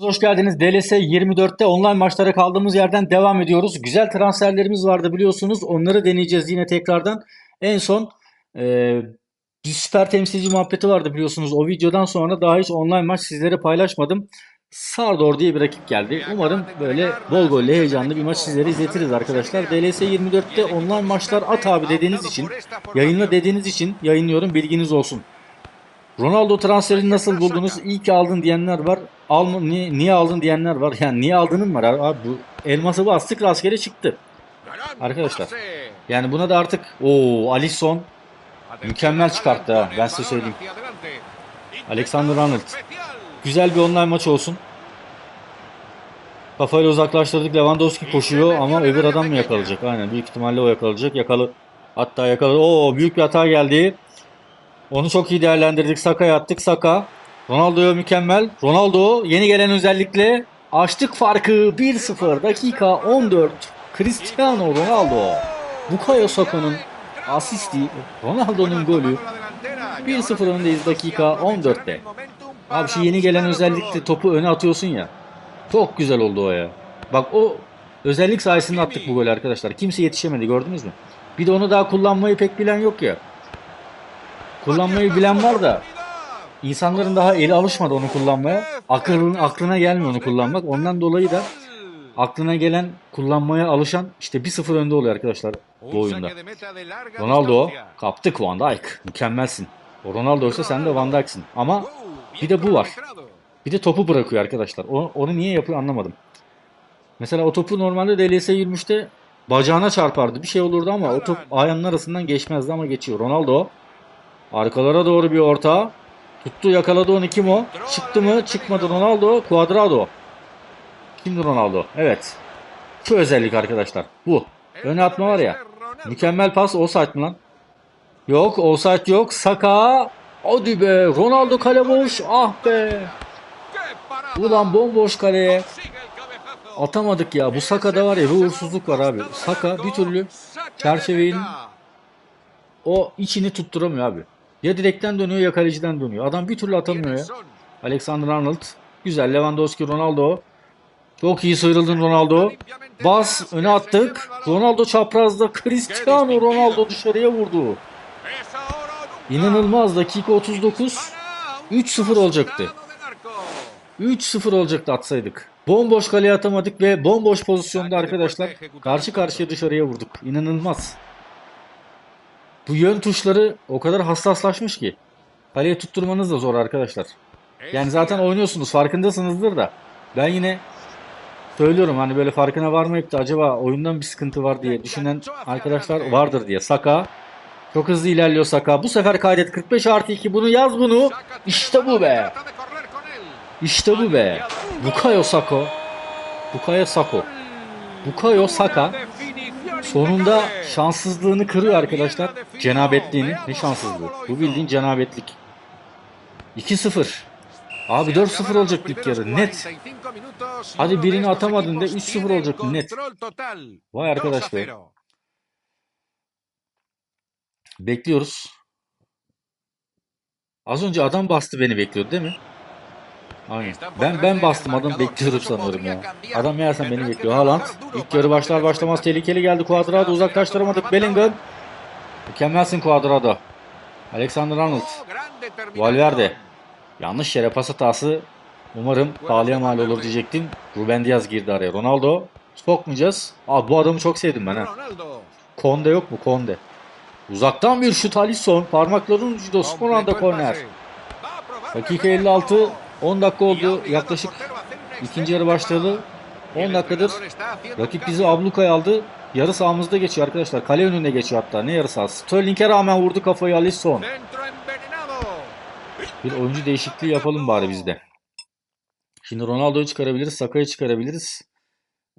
Hoş geldiniz. DLS 24'te online maçlara kaldığımız yerden devam ediyoruz. Güzel transferlerimiz vardı biliyorsunuz. Onları deneyeceğiz yine tekrardan. En son e, bir süper temsilci muhabbeti vardı biliyorsunuz. O videodan sonra daha hiç online maç sizlere paylaşmadım. Sardor diye bir rakip geldi. Umarım böyle bol gollü heyecanlı bir maç sizlere izletiriz arkadaşlar. DLS 24'te online maçlar at abi dediğiniz için, yayınla dediğiniz için yayınlıyorum bilginiz olsun. Ronaldo transferini nasıl buldunuz? İyi ki aldın diyenler var. Alma, niye, niye aldın diyenler var. Yani niye aldığının var abi. Abi bu elması bastık rastgele çıktı. Arkadaşlar. Yani buna da artık o Alisson mükemmel çıkarttı ha. Ben size söyleyeyim. Alexander Arnold. Güzel bir online maç olsun. Kafayla uzaklaştırdık. Lewandowski koşuyor ama öbür adam mı yakalayacak? Aynen büyük ihtimalle o yakalayacak. Yakalı. Hatta yakaladı. Oo büyük bir hata geldi. Onu çok iyi değerlendirdik. Saka'ya attık. Saka. Ronaldo'ya mükemmel. Ronaldo yeni gelen özellikle açtık farkı 1-0 dakika 14. Cristiano Ronaldo. Bukayo Saka'nın asisti Ronaldo'nun golü 1-0 öndeyiz dakika 14'te. Abi şu yeni gelen özellikle topu öne atıyorsun ya. Çok güzel oldu o ya. Bak o özellik sayesinde attık bu golü arkadaşlar. Kimse yetişemedi gördünüz mü? Bir de onu daha kullanmayı pek bilen yok ya. Kullanmayı bilen var da insanların daha eli alışmadı onu kullanmaya. Aklın, aklına gelmiyor onu kullanmak. Ondan dolayı da aklına gelen kullanmaya alışan işte 1-0 önde oluyor arkadaşlar bu oyunda. Ronaldo kaptık Van Dijk. Mükemmelsin. O Ronaldo ise sen de Van Dijk'sin. Ama bir de bu var. Bir de topu bırakıyor arkadaşlar. O, onu niye yapıyor anlamadım. Mesela o topu normalde DLS 23'te bacağına çarpardı. Bir şey olurdu ama o top ayağının arasından geçmezdi ama geçiyor. Ronaldo arkalara doğru bir orta. Tuttu yakaladı onu kim o? Çıktı mı? Çıkmadı Ronaldo. Cuadrado. Kimdi Ronaldo? Evet. Şu özellik arkadaşlar. Bu. Öne atma var ya. Mükemmel pas. Offside mı lan? Yok. Offside yok. Saka. Hadi be. Ronaldo kale boş. Ah be. Ulan bomboş kaleye. Atamadık ya. Bu Saka'da var ya bir uğursuzluk var abi. Saka bir türlü çerçevenin o içini tutturamıyor abi. Ya direkten dönüyor ya kaleciden dönüyor. Adam bir türlü atamıyor ya. Alexander Arnold. Güzel. Lewandowski, Ronaldo. Çok iyi sıyrıldın Ronaldo. Bas öne attık. Ronaldo çaprazda. Cristiano Ronaldo dışarıya vurdu. İnanılmaz. Dakika 39. 3-0 olacaktı. 3-0 olacaktı atsaydık. Bomboş kaleye atamadık ve bomboş pozisyonda arkadaşlar karşı karşıya dışarıya vurduk. İnanılmaz. Bu yön tuşları o kadar hassaslaşmış ki. Kaleye tutturmanız da zor arkadaşlar. Yani zaten oynuyorsunuz farkındasınızdır da. Ben yine söylüyorum hani böyle farkına varmayıp da acaba oyundan bir sıkıntı var diye düşünen arkadaşlar vardır diye. Saka çok hızlı ilerliyor Saka. Bu sefer kaydet 45 artı 2 bunu yaz bunu. İşte bu be. İşte bu be. Bukayo Sako. Bukayo Sako. Bukayo Saka sonunda şanssızlığını kırıyor arkadaşlar. Cenabetliğini. Ne şanssızlığı? Bu bildiğin cenabetlik. 2-0. Abi 4-0 olacak ilk yarı net. Hadi birini atamadın de 3-0 olacak net. Vay arkadaş be. Bekliyoruz. Az önce adam bastı beni bekliyordu değil mi? Aynen. Ben ben bastım adam bekliyorum sanırım ya. Adam meğersem beni bekliyor. Haaland ilk yarı başlar başlamaz tehlikeli geldi. Cuadrado uzaklaştıramadık. Bellingham. Mükemmelsin Cuadrado. Alexander Arnold. Valverde. Yanlış yere pas hatası. Umarım pahalıya mal olur diyecektim. Ruben Diaz girdi araya. Ronaldo. Sokmayacağız. Abi bu adamı çok sevdim ben ha. Konde yok mu? Konde. Uzaktan bir şut Alisson. Parmakların ucunda son anda korner. Dakika 56. 10 dakika oldu yaklaşık. ikinci yarı başladı. 10 dakikadır rakip bizi ablukaya aldı. Yarı sahamızda geçiyor arkadaşlar. Kale önünde geçiyor hatta. Ne yarı sahası? Sterling'e rağmen vurdu kafayı Alisson. Bir oyuncu değişikliği yapalım bari bizde. Şimdi Ronaldo'yu çıkarabiliriz. Saka'yı çıkarabiliriz.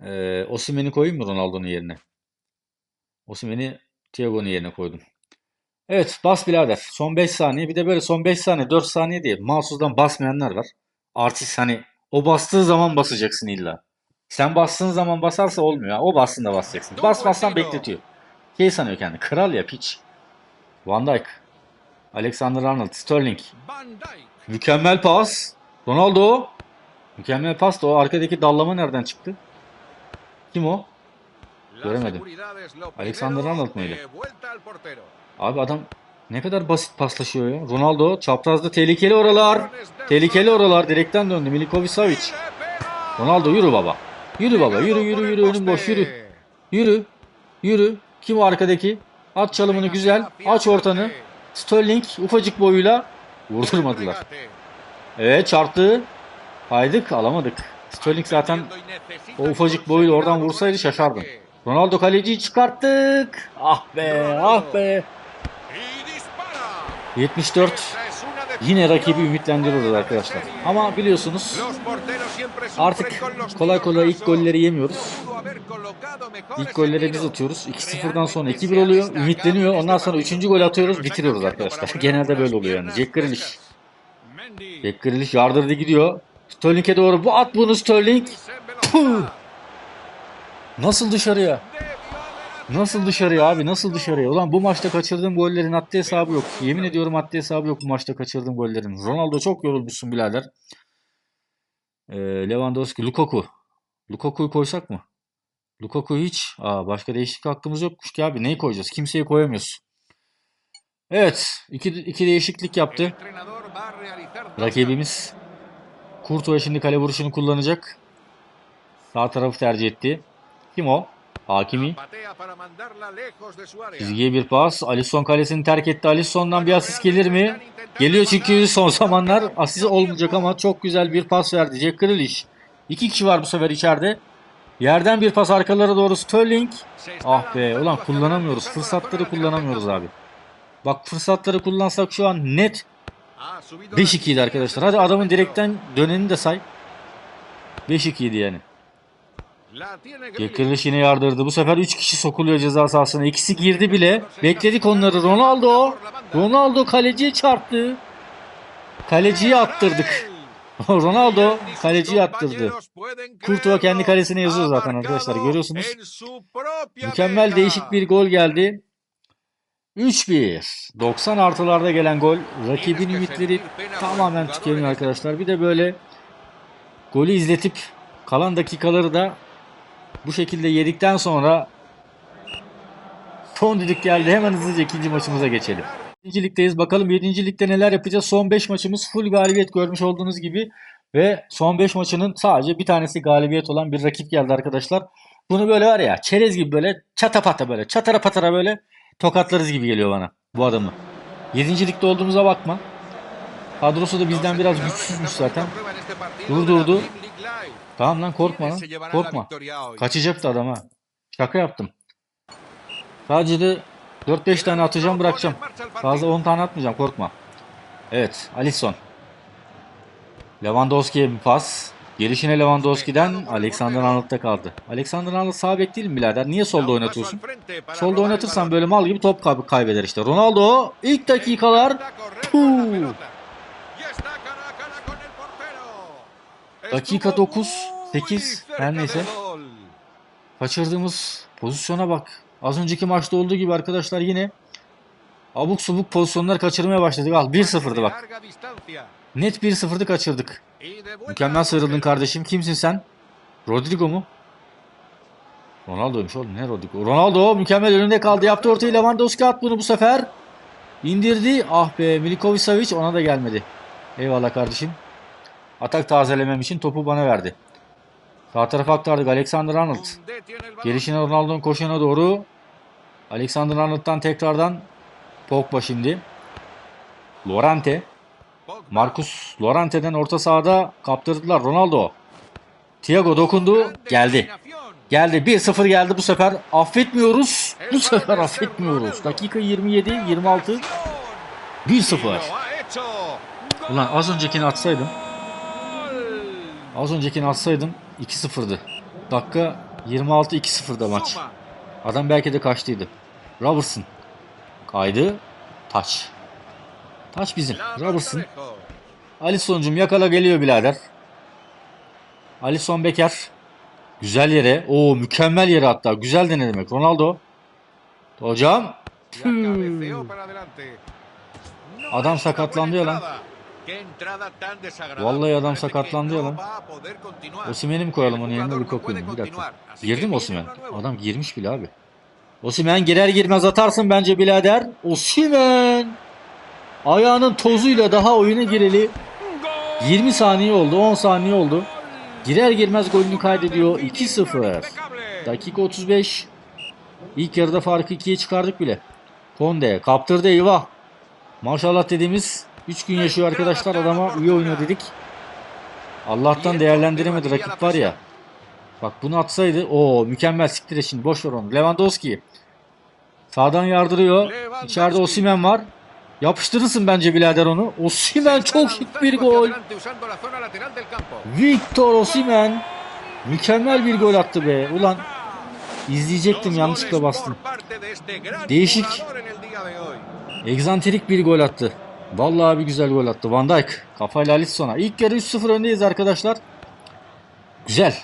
Ee, Osimhen'i koyayım mı Ronaldo'nun yerine? Osimhen'i Thiago'nun yerine koydum. Evet bas birader. Son 5 saniye. Bir de böyle son 5 saniye 4 saniye diye mouse'dan basmayanlar var. Artist hani o bastığı zaman basacaksın illa. Sen bastığın zaman basarsa olmuyor. O bastığında basacaksın. Basmazsan bekletiyor. Şey sanıyor kendi. Kral ya piç. Van Dijk. Alexander Arnold. Sterling. Mükemmel pas. Ronaldo. Mükemmel pas da o arkadaki dallama nereden çıktı? Kim o? Göremedim. Alexander Arnold muydu? Abi adam ne kadar basit paslaşıyor ya. Ronaldo çaprazda tehlikeli oralar. Tehlikeli oralar direkten döndü Milikovic Savic. Ronaldo yürü baba. Yürü baba yürü yürü yürü önüm boş yürü. Yürü. Yürü. Kim o arkadaki? At çalımını güzel. Aç ortanı. Sterling ufacık boyuyla vurdurmadılar. Evet çarptı. Kaydık alamadık. Sterling zaten o ufacık boyuyla oradan vursaydı şaşardım. Ronaldo kaleciyi çıkarttık. Ah be ah be. 74 yine rakibi ümitlendiriyoruz arkadaşlar. Ama biliyorsunuz artık kolay kolay ilk golleri yemiyoruz. İlk golleri biz atıyoruz. 2-0'dan sonra 2-1 oluyor. Ümitleniyor. Ondan sonra 3. gol atıyoruz. Bitiriyoruz arkadaşlar. Genelde böyle oluyor yani. Jack Grealish. Jack Grealish yardırdı gidiyor. Sterling'e doğru. Bu at bunu Sterling. Puh! Nasıl dışarıya? Nasıl dışarıya abi? Nasıl dışarıya? Ulan bu maçta kaçırdığım gollerin haddi hesabı yok. Yemin ediyorum haddi hesabı yok bu maçta kaçırdığım gollerin. Ronaldo çok yorulmuşsun birader. Ee, Lewandowski, Lukaku. Lukaku'yu koysak mı? Lukaku hiç. Aa, başka değişiklik hakkımız yokmuş ki abi. Neyi koyacağız? Kimseyi koyamıyoruz. Evet. iki, iki değişiklik yaptı. Rakibimiz Kurtuğa şimdi kale vuruşunu kullanacak. Sağ tarafı tercih etti. Kim o? Hakimi. Çizgiye bir pas. Alisson kalesini terk etti. Alisson'dan bir asist gelir mi? Geliyor çünkü son zamanlar asist olmayacak ama çok güzel bir pas verdi. Jack Grealish. İki kişi var bu sefer içeride. Yerden bir pas arkalara doğru Sterling. Ah be ulan kullanamıyoruz. Fırsatları kullanamıyoruz abi. Bak fırsatları kullansak şu an net 5-2 idi arkadaşlar. Hadi adamın direkten döneni de say. 5-2 idi yani. Yine yardırdı. Bu sefer 3 kişi sokuluyor ceza sahasına. İkisi girdi bile. Bekledik onları. Ronaldo. Ronaldo kaleciye çarptı. Kaleciyi attırdık. Ronaldo kaleciyi attırdı. Kurtuğa kendi kalesine yazıyor zaten arkadaşlar. Görüyorsunuz. Mükemmel değişik bir gol geldi. 3-1. 90 artılarda gelen gol. Rakibin ümitleri tamamen tükeniyor arkadaşlar. Bir de böyle golü izletip kalan dakikaları da bu şekilde yedikten sonra son düdük geldi. Hemen hızlıca ikinci maçımıza geçelim. 7. ligdeyiz. Bakalım 7. ligde neler yapacağız. Son 5 maçımız full galibiyet görmüş olduğunuz gibi ve son 5 maçının sadece bir tanesi galibiyet olan bir rakip geldi arkadaşlar. Bunu böyle var ya çerez gibi böyle çatapata böyle çatara patara böyle tokatlarız gibi geliyor bana bu adamı. 7. ligde olduğumuza bakma. Kadrosu da bizden biraz güçsüzmüş zaten. Durdurdu. Tamam lan korkma lan. Korkma. Kaçacaktı adam ha. Şaka yaptım. Sadece de 4-5 tane atacağım bırakacağım. Fazla 10 tane atmayacağım korkma. Evet Alisson. Lewandowski'ye bir pas. Gelişine Lewandowski'den Alexander Arnold'da kaldı. Alexander Arnold sağ bek değil mi birader? Niye solda oynatıyorsun? Solda oynatırsan böyle mal gibi top kay- kaybeder işte. Ronaldo ilk dakikalar Puh. Dakika 9, 8 her neyse. Kaçırdığımız pozisyona bak. Az önceki maçta olduğu gibi arkadaşlar yine abuk subuk pozisyonlar kaçırmaya başladık. Al 1-0'dı bak. Net 1-0'dı kaçırdık. Mükemmel sıyrıldın kardeşim. Kimsin sen? Rodrigo mu? Ronaldo'ymuş oğlum. Ne Rodrigo? Ronaldo mükemmel önünde kaldı. Yaptı ortayı Lewandowski at bunu bu sefer. İndirdi. Ah be Milikovic Savic ona da gelmedi. Eyvallah kardeşim. Atak tazelemem için topu bana verdi. Sağ tarafa aktardık Alexander Arnold. Gelişine Ronaldo'nun koşuna doğru. Alexander Arnold'dan tekrardan Pogba şimdi. Lorente. Marcus Lorente'den orta sahada kaptırdılar Ronaldo. Thiago dokundu. Geldi. Geldi. 1-0 geldi bu sefer. Affetmiyoruz. Bu sefer affetmiyoruz. Dakika 27, 26. 1-0. Ulan az öncekini atsaydım. Az öncekini atsaydım 2-0'dı. Dakika 26 2-0'da maç. Adam belki de kaçtıydı. Robertson. Kaydı. Taç. Taç bizim. Robertson. Alisson'cum yakala geliyor birader. Alisson Becker. Güzel yere. Oo mükemmel yere hatta. Güzel de ne demek. Ronaldo. Hocam. Adam sakatlandı ya lan. Qué entrada tan desagradable. Vallahi adam sakatlandı ya lan. Osimhen'i mi koyalım onun yerine Lukaku'yu mu? Bir dakika. Girdi mi nuevo. Adam girmiş bile abi. Osimhen girer girmez atarsın bence birader. Osimhen! Ayağının tozuyla daha oyuna gireli 20 saniye oldu, 10 saniye oldu. Girer girmez golünü kaydediyor. 2-0. Dakika 35. İlk yarıda farkı 2'ye çıkardık bile. Konde kaptırdı eyvah. Maşallah dediğimiz 3 gün yaşıyor arkadaşlar. Adama iyi oynuyor dedik. Allah'tan değerlendiremedi rakip var ya. Bak bunu atsaydı o mükemmel siktir şimdi boş ver onu. Lewandowski sağdan yardırıyor. İçeride Osimhen var. Yapıştırırsın bence birader onu. Osimhen çok şık bir gol. Victor Osimhen mükemmel bir gol attı be. Ulan izleyecektim yanlışlıkla bastım. Değişik. Egzantrik bir gol attı. Vallahi bir güzel gol attı. Van Dijk kafayla Alisson'a. İlk yarı 3-0 öndeyiz arkadaşlar. Güzel.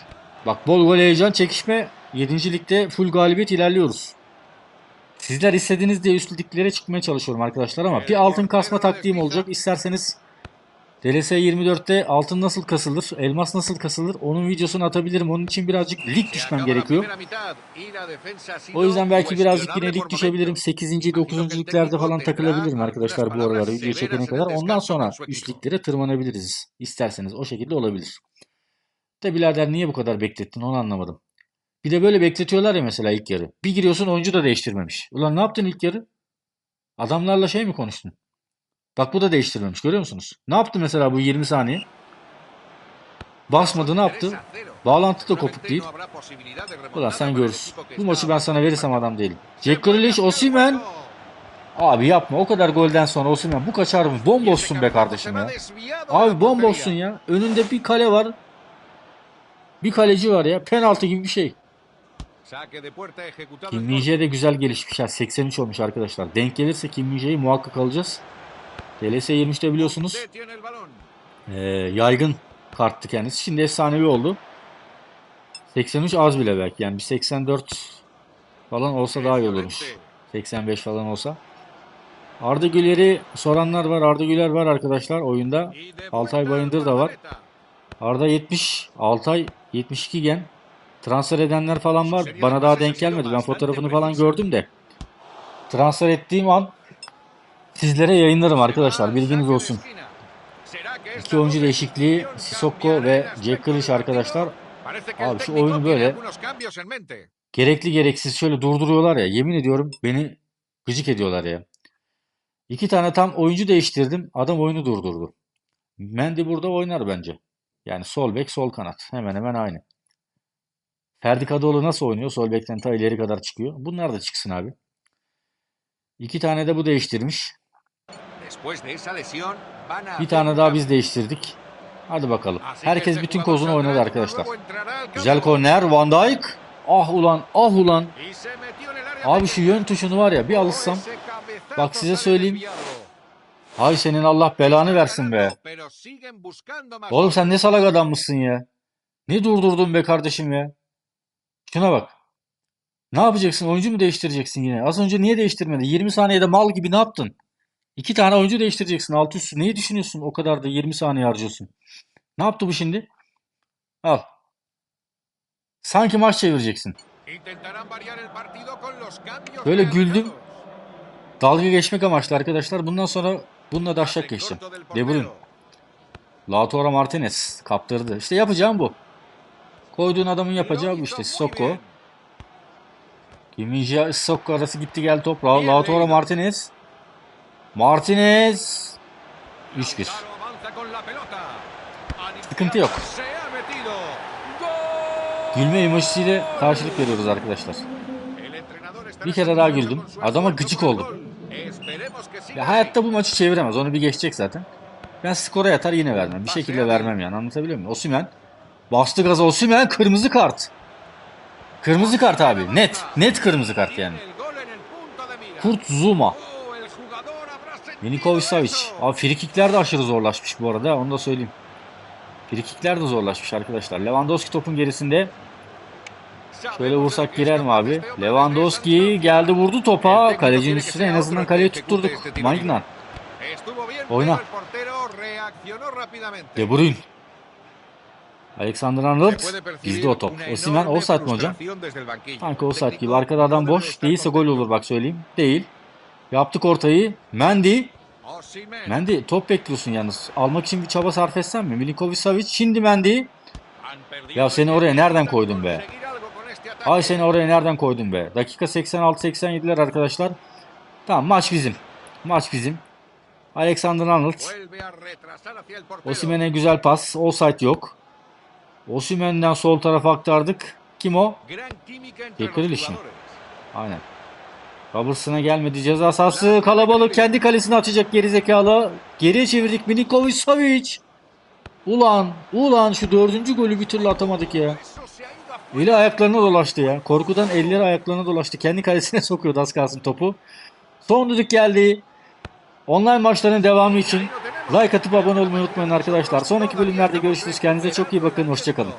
Bak bol gol heyecan çekişme. 7. ligde full galibiyet ilerliyoruz. Sizler istediğiniz diye üst liglere çıkmaya çalışıyorum arkadaşlar ama bir altın kasma taktiğim olacak. İsterseniz DLS 24'te altın nasıl kasılır, elmas nasıl kasılır onun videosunu atabilirim. Onun için birazcık lig düşmem gerekiyor. O yüzden belki birazcık yine lig düşebilirim. 8. 9. liglerde falan takılabilirim arkadaşlar bu aralar video çekene kadar. Ondan sonra üst liglere tırmanabiliriz. İsterseniz o şekilde olabilir. De birader niye bu kadar beklettin onu anlamadım. Bir de böyle bekletiyorlar ya mesela ilk yarı. Bir giriyorsun oyuncu da değiştirmemiş. Ulan ne yaptın ilk yarı? Adamlarla şey mi konuştun? Bak bu da değiştirmemiş görüyor musunuz? Ne yaptı mesela bu 20 saniye? Basmadı ne yaptı? Bağlantı da kopuk değil. Ulan sen görürsün. Bu maçı ben sana verirsem adam değilim. Jack Grealish, Osimhen. Abi yapma o kadar golden sonra Osimhen bu kaçar mı? Bomboşsun be kardeşim ya. Abi bomboşsun ya. Önünde bir kale var. Bir kaleci var ya. Penaltı gibi bir şey. Kim Min-jae de güzel gelişmiş. ya. 83 olmuş arkadaşlar. Denk gelirse Kim Min-jae'yi muhakkak alacağız. DLS 23'te biliyorsunuz ee, yaygın karttı kendisi. Şimdi efsanevi oldu. 83 az bile belki. Yani bir 84 falan olsa daha iyi olurmuş. 85 falan olsa. Arda Güler'i soranlar var. Arda Güler var arkadaşlar oyunda. Altay Bayındır da var. Arda 70, Altay 72 gen. Transfer edenler falan var. Bana daha denk gelmedi. Ben fotoğrafını falan gördüm de. Transfer ettiğim an sizlere yayınlarım arkadaşlar. Bilginiz olsun. İki oyuncu değişikliği Sissoko ve Jack Grealish arkadaşlar. Abi şu oyunu böyle gerekli gereksiz şöyle durduruyorlar ya. Yemin ediyorum beni gıcık ediyorlar ya. İki tane tam oyuncu değiştirdim. Adam oyunu durdurdu. Mendy burada oynar bence. Yani sol bek sol kanat. Hemen hemen aynı. Ferdi Kadıoğlu nasıl oynuyor? Sol bekten ta ileri kadar çıkıyor. Bunlar da çıksın abi. İki tane de bu değiştirmiş. Bir tane daha biz değiştirdik. Hadi bakalım. Herkes bütün kozunu oynadı arkadaşlar. Güzel korner. Van Dijk. Ah ulan ah ulan. Abi şu yön tuşunu var ya bir alışsam. Bak size söyleyeyim. Hay senin Allah belanı versin be. Oğlum sen ne salak adammışsın ya. Ne durdurdun be kardeşim ya. Şuna bak. Ne yapacaksın? Oyuncu mu değiştireceksin yine? Az önce niye değiştirmedin? 20 saniyede mal gibi ne yaptın? İki tane oyuncu değiştireceksin alt üstü. Neyi düşünüyorsun? O kadar da 20 saniye harcıyorsun. Ne yaptı bu şimdi? Al. Sanki maç çevireceksin. Böyle güldüm. Dalga geçmek amaçlı arkadaşlar. Bundan sonra bununla da aşağı geçeceğim. De Bruyne. Lautaro Martinez kaptırdı. İşte yapacağım bu. Koyduğun adamın yapacağı bu işte. Sissoko. Kiminja Sissoko arası gitti geldi top. La- Lautaro Martinez. Martinez. 3-1. Sıkıntı yok. Gülme emojisiyle karşılık veriyoruz arkadaşlar. Bir kere daha güldüm. Adama gıcık oldum. Ya hayatta bu maçı çeviremez. Onu bir geçecek zaten. Ben skora yatar yine vermem. Bir şekilde vermem yani. Anlatabiliyor muyum? Osimhen. Bastı gaza Osimhen. Kırmızı kart. Kırmızı kart abi. Net. Net kırmızı kart yani. Kurt Zuma. Milinkovic Savic. Abi frikikler de aşırı zorlaşmış bu arada. Onu da söyleyeyim. Frikikler de zorlaşmış arkadaşlar. Lewandowski topun gerisinde. Şöyle vursak girer mi abi? Lewandowski geldi vurdu topa. Kalecinin üstüne en azından kaleyi tutturduk. Magnan. Oyna. De Bruyne. Alexander Arnold. Bizde o top. Osimhen offside mi hocam? Sanki offside gibi. Arkada adam boş. Değilse gol olur bak söyleyeyim. Değil. Yaptık ortayı. Mendy. Mendy top bekliyorsun yalnız. Almak için bir çaba sarf etsen mi? Milinkovic Savic. Şimdi Mendy. Han perdido Ya seni oraya nereden koydun be? Ay seni oraya nereden koydun be? Dakika 86-87'ler arkadaşlar. Tamam maç bizim. Maç bizim. Alexander Arnold. Osimhen'e güzel pas. Offside yok. Osimhen'den sol tarafa aktardık. Kim o? İlişki. jugadores. Aynen. Robertson'a gelmedi. Ceza sahası kalabalık. Kendi kalesine atacak geri zekalı. Geriye çevirdik. Milinkovic Savic. Ulan. Ulan şu dördüncü golü bir türlü atamadık ya. Eli ayaklarına dolaştı ya. Korkudan elleri ayaklarına dolaştı. Kendi kalesine sokuyordu az kalsın topu. Son düdük geldi. Online maçların devamı için like atıp abone olmayı unutmayın arkadaşlar. Sonraki bölümlerde görüşürüz. Kendinize çok iyi bakın. Hoşçakalın.